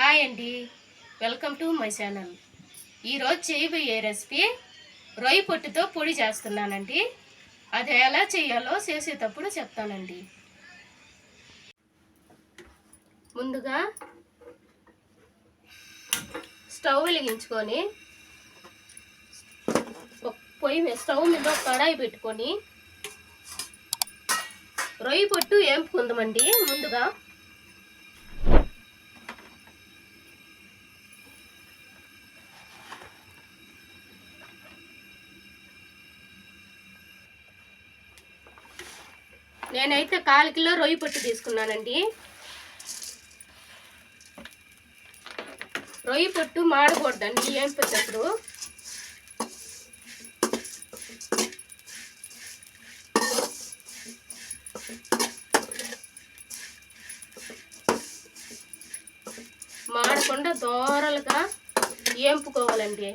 Hi అండి. Welcome to my channel. ఈరోజు చేయబోయే రెసిపీ రొయ్యి పొట్టుతో పొడి చేస్తున్నానండి. అది ఎలా చేయాలో చేసేటప్పుడు చెప్తానండి. ముందుగా స్టవ్ వెలిగించుకొని పొయ్యి మీద స్టవ్ మీద కడాయి పెట్టుకొని రొయ్యి పొట్టు వేపుకుందామండి. ముందుగా నేనైతే కాలు కిలో రొయ్యి పొట్టు తీసుకున్నానండి. రొయ్యి పొట్టు మాడకూడదండి ఏం పెట్టప్పుడు మాడకుండా దోరలుగా ఏంపుకోవాలండి.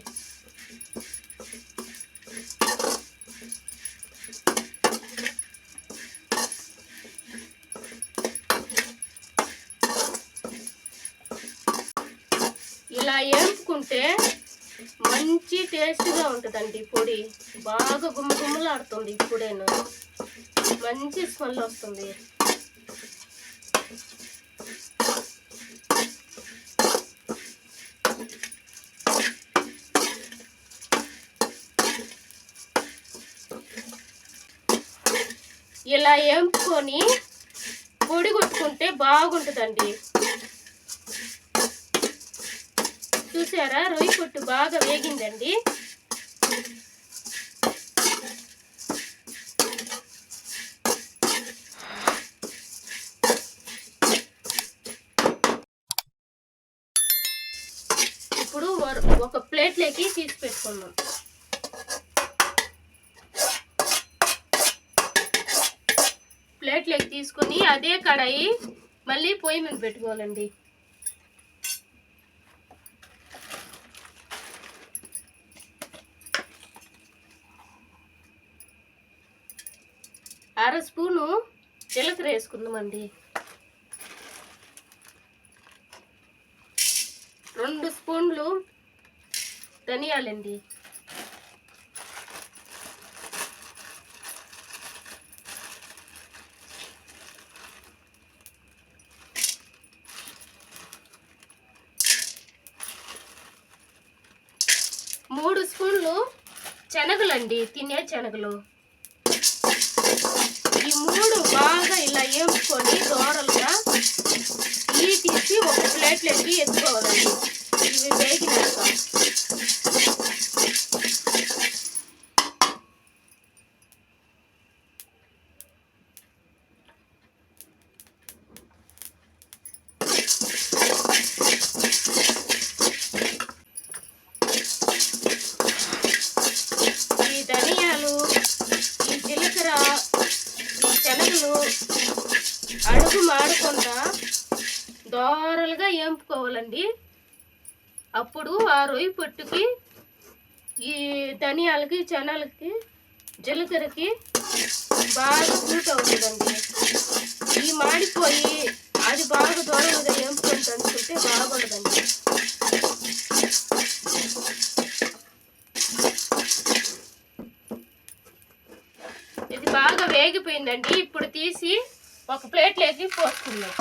ఇలా వేపుకుంటే మంచి టేస్ట్గా ఉంటుందండి పొడి. బాగా గుమ్మ గుమ్మలాడుతుంది ఇప్పుడేను మంచి స్మెల్ వస్తుంది. ఇలా వేపుకొని పొడి కొట్టుకుంటే బాగుంటుందండి. చూసారా? రొయ్యి పొట్టు బాగా వేగిందండి. ఇప్పుడు ఒక ప్లేట్లోకి తీసి పెట్టుకున్నాం ప్లేట్లోకి తీసుకొని అదే కడాయి మళ్ళీ పొయ్యి మీద పెట్టుకోవాలండి. జీలకర్ర వేసుకుందామండి. రెండు స్పూన్లు ధనియాలండి. మూడు స్పూన్లు శనగలండి తినే శనగలు. మూడు బాగా ఇలా వేపుకొని దోరలుగా ఈ తీసి ఒక ప్లేట్లోకి ఎత్తుకోవాలండి ఇవి వేగినాక ఈ ధనియాలు ఈ జీలకర్ర ఈ శనగలు అడుగు మాడకుండా దోరలుగా వేపుకోవాలండి అప్పుడు ఆ రొయ్యి పొట్టుకి ఈ ధనియాలకి శనగలకి జీలకర్రకి బాగా సూట్ అవుతుందండి ఈ మాడిపోయి అది బాగా దూరంగా వేపుకుంటూ అనుకుంటే బాగుండదండి ఇది బాగా వేగిపోయిందండి. ఇప్పుడు తీసి ఒక ప్లేట్లోకి పోసుకుందాం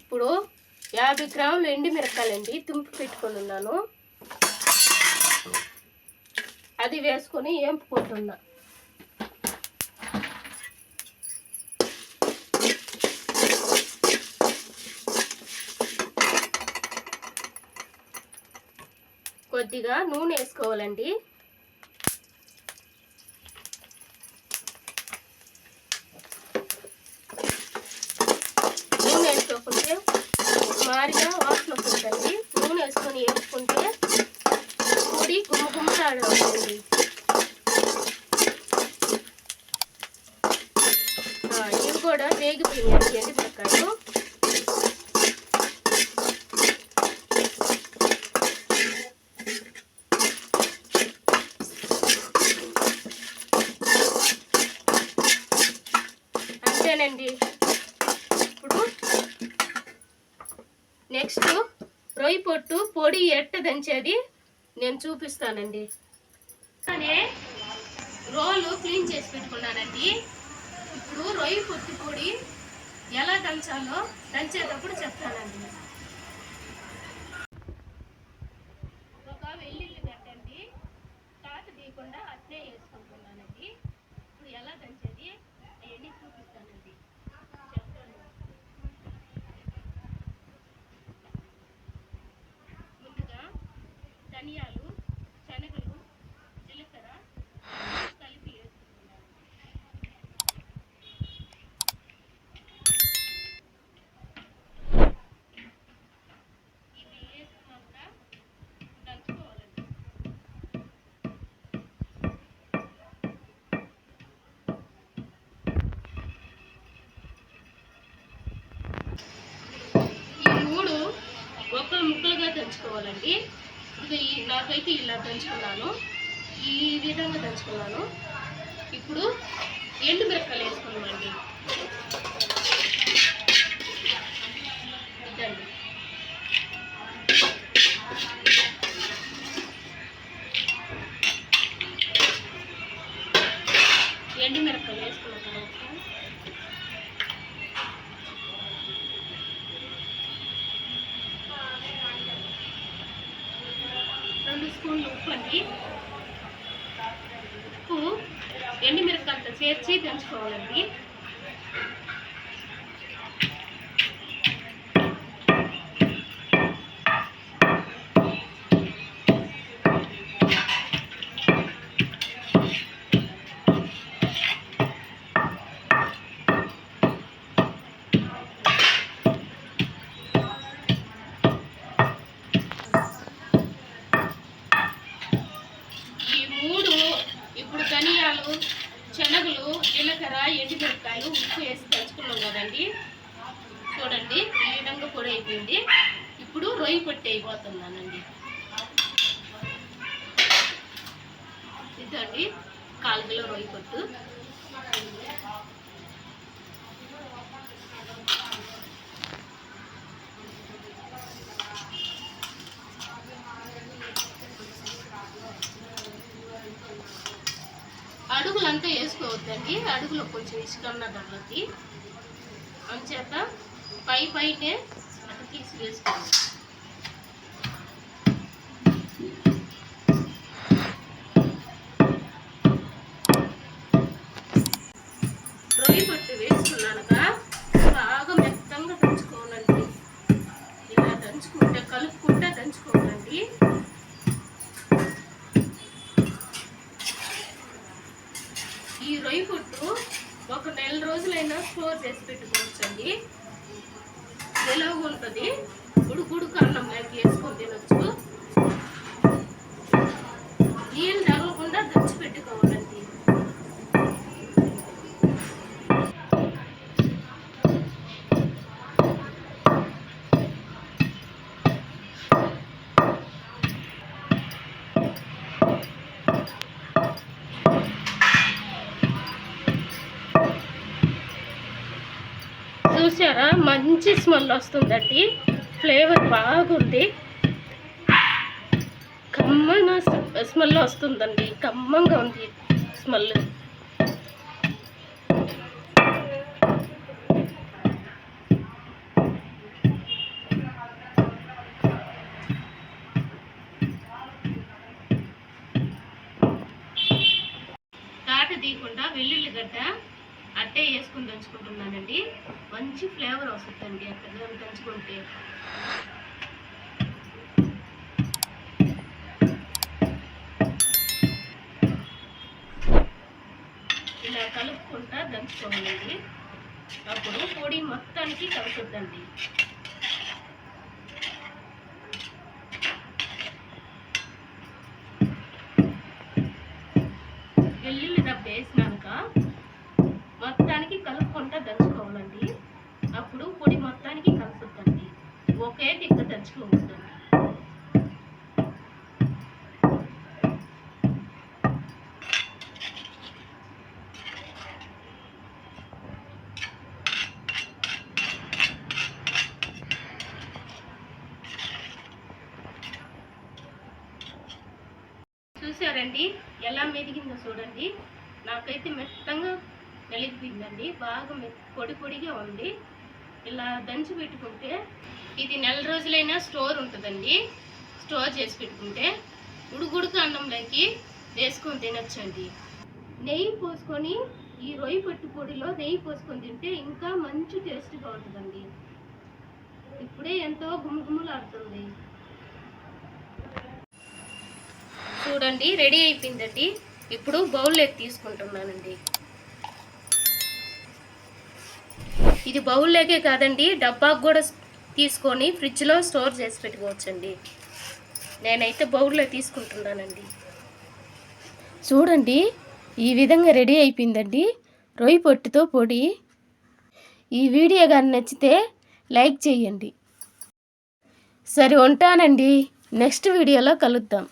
ఇప్పుడు యాభై గ్రాములు ఎండి మిరపకాయలండి తుంపి పెట్టుకొని ఉన్నాను అది వేసుకొని ఏంపుకుంటున్నా. కొద్దిగా నూనె వేసుకోవాలండి నూనె వేసుకోకుంటే మారిగా వాసన వస్తుందండి నూనె వేసుకొని వేసుకుంటే పొడి గుమ్మ గుమ్మలాడుతుంది ఇవి కూడా వేగిపోయినాయి ఎండి మిరకాయలు రొయ్యి పొట్టు పొడి ఎట్ట దంచేది నేను చూపిస్తానండి. అనే రోలు క్లీన్ చేసి పెట్టుకున్నానండి. ఇప్పుడు రొయ్యి పొత్తిపూడి ఎలా దంచాలో దంచేటప్పుడు చెప్తానండి ఒక వెల్లుల్లి గడ్డండి తాత తీయకుండా అట్నే వేసుకుంటున్నానండి ఇప్పుడు ఎలా దంచేది అవన్నీ చూపిస్తానండి చెప్తాను ముందుగా ధనియాలు శనగలు జీలకర్ర కలిపి వేసుకుంటున్నాను ఇవి వేసుకున్నాక దంచుకోవాలండి ఈ మూడు ఒక్క ముక్కలుగా దంచుకోవాలండి. ఇది ఈ- నాకైతే ఇలా దంచుకున్నాను. ఈ విధంగా దంచుకున్నాను. ఇప్పుడు స్పూన్లు ఉప్పు అండి. ఉప్పు ఎండిమిరపకాయలతో చేర్చి దంచుకోవాలండి. చూడండి ఈ విధంగా పొడి అయిపోయింది. ఇప్పుడు రొయ్యి పొట్టి అయిపోతున్నానండి. ఇదండి కాలు కిలో రొయ్యి పొట్టు. అడుగులంతా వేసుకోవద్దండి. అడుగులో కొంచెం ఇసుకన్న దొరలకి అంచేత పై పైనే అటు తీసి వేసుకోవాలి. రొయ్యి పట్టు వేసుకున్నాక బాగా మెత్తంగా దంచుకోవాలండి. ఇలా దంచుకుంటే కలుపుకుంటే దంచుకోవాలండి. ఈ రొయ్యి పుట్టు ఒక నెల రోజులైనా స్టోర్ చేసి పెట్టుకోవచ్చండి. నిలవ ఉంటుంది. ఉడుకుడుకు అన్నంలోకి వేసుకొని తినొచ్చు నీళ్ళు తగలకుండా దంచి పెట్టుకోవాలండి చూసారా? మంచి స్మెల్ వస్తుందండి. ఫ్లేవర్ బాగుంది. కమ్మన స్మెల్ వస్తుందండి. కమ్మంగా ఉంది స్మెల్. తాట తీయకుండా వెల్లుల్లి గడ్డ వేసుకుని దంచుకుంటున్నానండి. మంచి ఫ్లేవర్ వస్తుందండి అక్కడ దంచుకుంటే. ఇలా కలుపుకుంటా దంచుకోవాలండి. అప్పుడు పొడి మొత్తానికి కలుపుద్దండి. టచ్లో చూసారండి ఎలా మెదిగిందో చూడండి. నాకైతే మెత్తంగా మెలిగిపోయిందండి. బాగా మె పొడి పొడిగా ఉంది. ఇలా దంచి పెట్టుకుంటే ఇది నెల రోజులైనా స్టోర్ ఉంటుందండి. స్టోర్ చేసి పెట్టుకుంటే ఉడుగుడుకు అన్నంలోకి వేసుకొని తినొచ్చండి. నెయ్యి పోసుకొని ఈ రొయ్యి పట్టు పొడిలో నెయ్యి పోసుకొని తింటే ఇంకా మంచి టేస్ట్గా ఉంటుందండి. ఇప్పుడే ఎంతో గుమగుమలాడుతుంది. చూడండి రెడీ అయిపోయిందండి. ఇప్పుడు బౌల్లోకి తీసుకుంటున్నానండి. ఇది బౌల్లోకే కాదండి డబ్బాకు కూడా తీసుకొని ఫ్రిడ్జ్లో స్టోర్ చేసి పెట్టుకోవచ్చండి. నేనైతే బౌల్లో తీసుకుంటున్నానండి. చూడండి ఈ విధంగా రెడీ అయిపోయిందండి. రొయ్యి పొట్టుతో పొడి. ఈ వీడియో కానీ నచ్చితే లైక్ చేయండి. సరే ఉంటానండి. నెక్స్ట్ వీడియోలో కలుద్దాం.